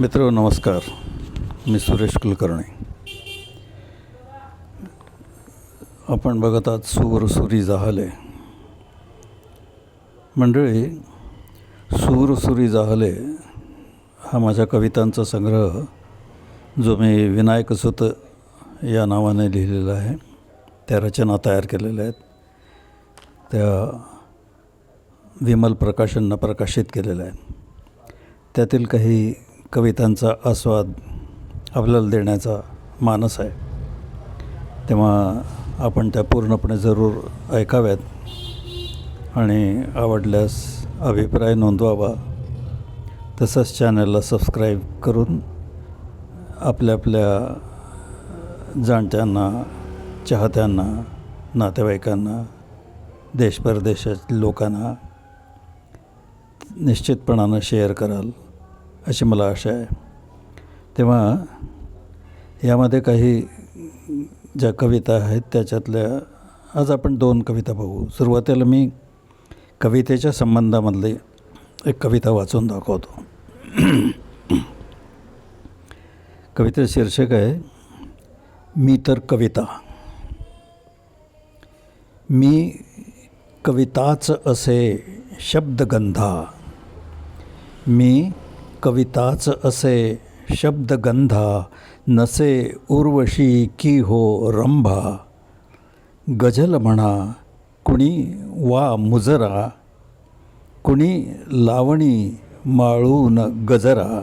मित्र नमस्कार. मी सुरेश कुलकर्णी. आपण बघत आहात सूर सुरी जाहले. मंडळी सूर सुरी जाहले हा माझ्या कवितांचा संग्रह जो मी विनायक सुत या नावाने लिहिलेला आहे. त्या रचना तयार केलेल्या आहेत. त्या विमल प्रकाशननं प्रकाशित केलेल्या आहेत. त्यातील काही कवितांचा आस्वाद आपल्याला देण्याचा मानस आहे. तेव्हा आपण त्या पूर्णपणे जरूर ऐकाव्यात आणि आवडल्यास अभिप्राय नोंदवावा. तसंच चॅनलला सबस्क्राईब करून आपल्या आपल्या जाणत्यांना चाहत्यांना नातेवाईकांना देश परदेशातील लोकांना निश्चितपणानं शेअर कराल. अशी मला आशा आहे. तेव्हा यामध्ये काही ज्या कविता आहेत त्याच्यातल्या आज आपण दोन कविता बघू. सुरुवातीला मी कवितेच्या संबंधामधली एक कविता वाचून दाखवतो. कवितेचं शीर्षक आहे मी तर कविता. मी कविताच असे शब्दगंधा. मी कविताच असे शब्दगंधा नसे उर्वशी की हो रंभा. गझल म्हणा कुणी वा मुजरा कुणी लावणी माळून गजरा.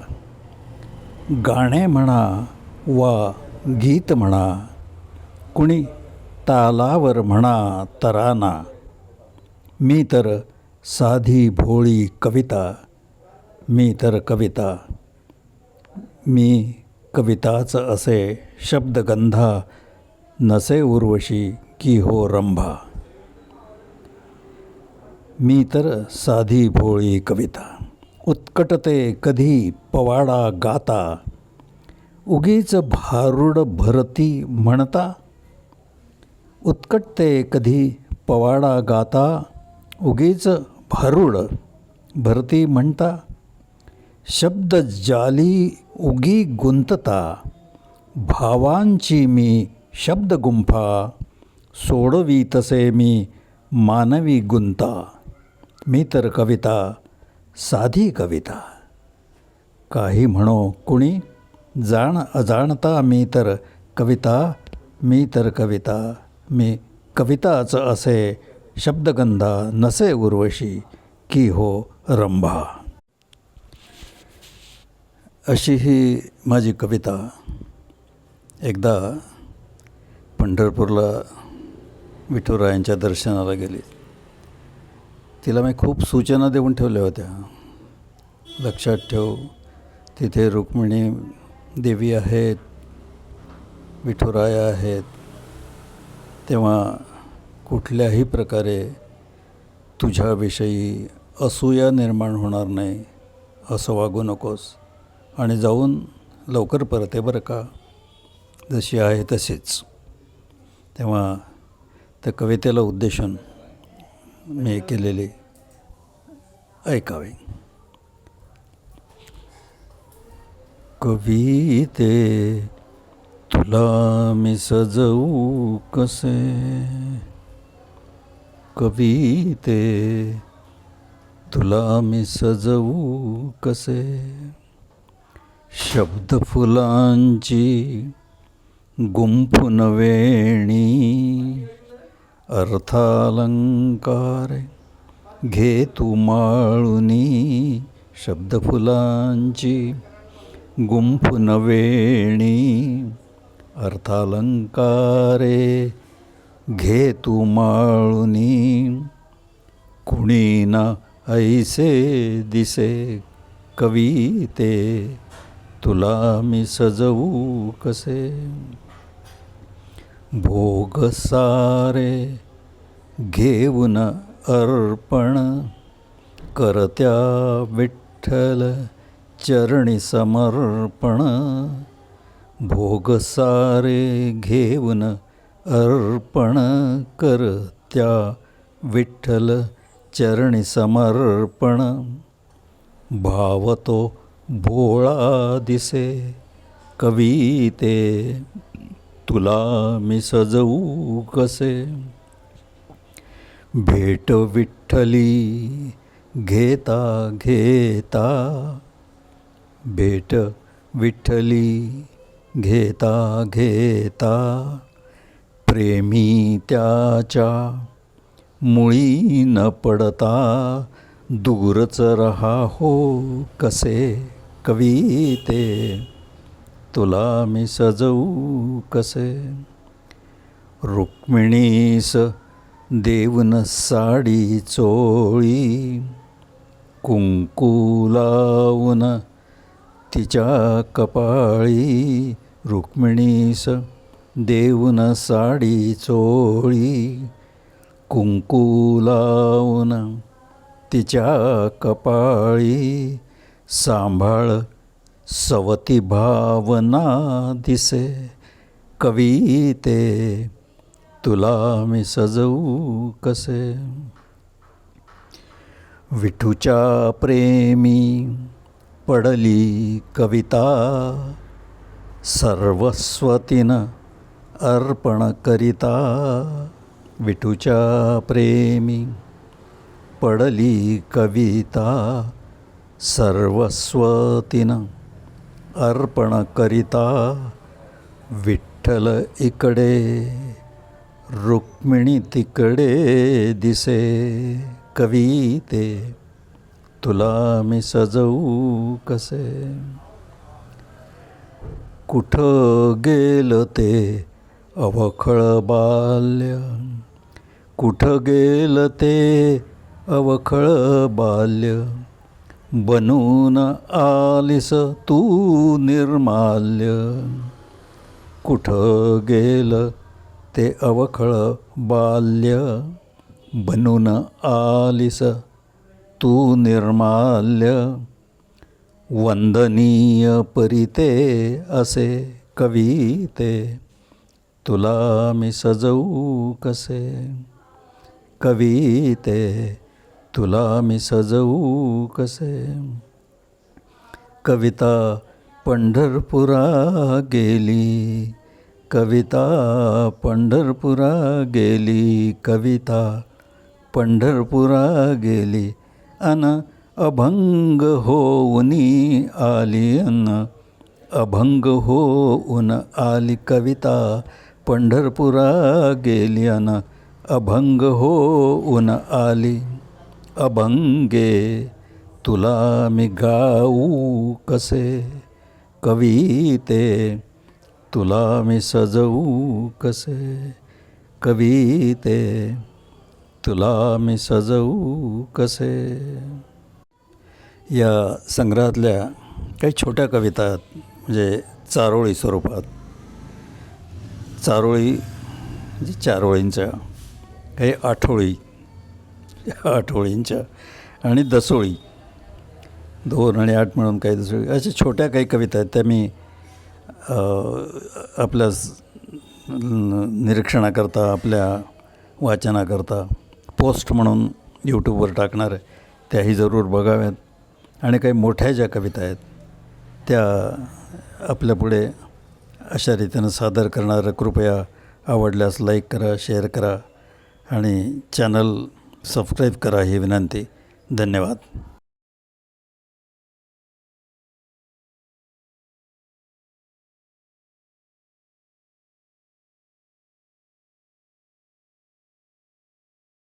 गाणे म्हणा वा गीत म्हणा कुणी तालावर म्हणा तराना. मी तर साधी भोळी कविता. मी तर कविता. मी कविताच असे शब्दगंधा नसे उर्वशी की हो रंभा. मी तर साधी भोळी कविता. उत्कटते कधी पवाडा गाता. उगीच भारूड भरती म्हणता. उत्कटते कधी पवाडा गाता. उगीच भारूड भरती म्हणता. शब्द जाली उगी गुंतता भावांची मी शब्द गुंफा सोडवी तसे मी मानवी गुंता. मी तर कविता साधी कविता. काही म्हणो कुणी जाण अजाणता मी तर कविता मी तर कविता. मी कविताच असे शब्दगंधा नसे उर्वशी की हो रंभा. अशी ही माझी कविता एकदा पंढरपूरला विठुरायांच्या दर्शनाला गेली. तिला मी खूप सूचना देऊन ठेवल्या होत्या. लक्षात ठेव तिथे रुक्मिणी देवी आहेत विठुराया आहेत. तेव्हा कुठल्याही प्रकारे तुझ्याविषयी असूया निर्माण होणार नाही असं वागू नकोस. आणि जाऊन लवकर परत आहे बरं का? जशी आहे तशीच. तेव्हा त्या कवितेला उद्देशून मी केलेले ऐकावे. कविते तुला मी सजवू कसे? कविते तुला मी सजवू कसे? शब्द फुलांची, गुंफून वेणी, अर्थालंकार घे तू माळुनी, शब्द फुलांची, गुंफून वेणी, अर्थालंकारे घे तू माळुनी कुणी ना ऐसे दिसे कविते तुला मी सजवू कसे? भोग सारे घेऊन अर्पण करत्या विठ्ठल चरणी समर्पण. भोग सारे घेऊन अर्पण करत्या विठ्ठल चरणी समर्पण. भावतो भोळा दिसे कविते तुला मी सजवू कसे? भेट विठ्ठली घेता घेता भेट विठ्ठली घेता घेता प्रेमी त्याच्या मुळी न पडता दूरच रहा हो कसे? कविते तुला मी सजवू कसे? रुक्मिणीस देवन साडी चोळी कुंकू लावून तिच्या कपाळी रुक्मिणीस देऊन साडी चोळी कुंकू लावून तिच्या कपाळी सांभाळ सवती भावना दिसे कविते तुला मी सजवू कसे? विठूच्या प्रेमी पडली कविता सर्वस्वतीनं अर्पण करिता. विठूच्या प्रेमी पडली कविता सर्वस्वतीनं अर्पण करिता विठ्ठल इकडे रुक्मिणी तिकडे दिसे कविते तुला मी सजवू कसे? कुठं गेलं ते अवखळ बाल्य? कुठं गेलं ते अवखळ बाल्य? बनून आलीस तू निर्माल्य. कुठं गेलं ते अवखळ बाल्य? बनून आलीस तू निर्माल्य. वंदनीय परिते असे कविते. तुला मी सजवू कसे? कविते तुला मी सजवू कसे? कविता पंढरपुरा गेली, कविता पंढरपुरा गेली, कविता पंढरपुरा गेली, अन अभंग होऊनी आली, अन अभंग हो होऊन आली कविता पंढरपुरा गेली, अन अभंग होऊन आली. अभंगे तुला मी गाऊ कसे? कविते तुला मी सजवू कसे? कविते तुला मी सजवू कसे? या संग्रहातल्या काही छोट्या कविता आहेत म्हणजे चारोळी स्वरूपात. चारोळी म्हणजे चारोळींच्या काही आठोळी आठोळींच्या आणि दसोळी. दोन आणि आठ म्हणून काही दसोळी. अशा छोट्या काही कविता आहेत त्या मी आपल्या निरीक्षणाकरता आपल्या वाचनाकरता पोस्ट म्हणून यूट्यूबवर टाकणार आहे. त्याही जरूर बघाव्यात. आणि काही मोठ्या ज्या कविता आहेत त्या आपल्यापुढे अशा रीतीनं सादर करणारं. कृपया आवडल्यास लाईक करा शेअर करा आणि चॅनल सबस्क्राईब करा ही विनंती. धन्यवाद.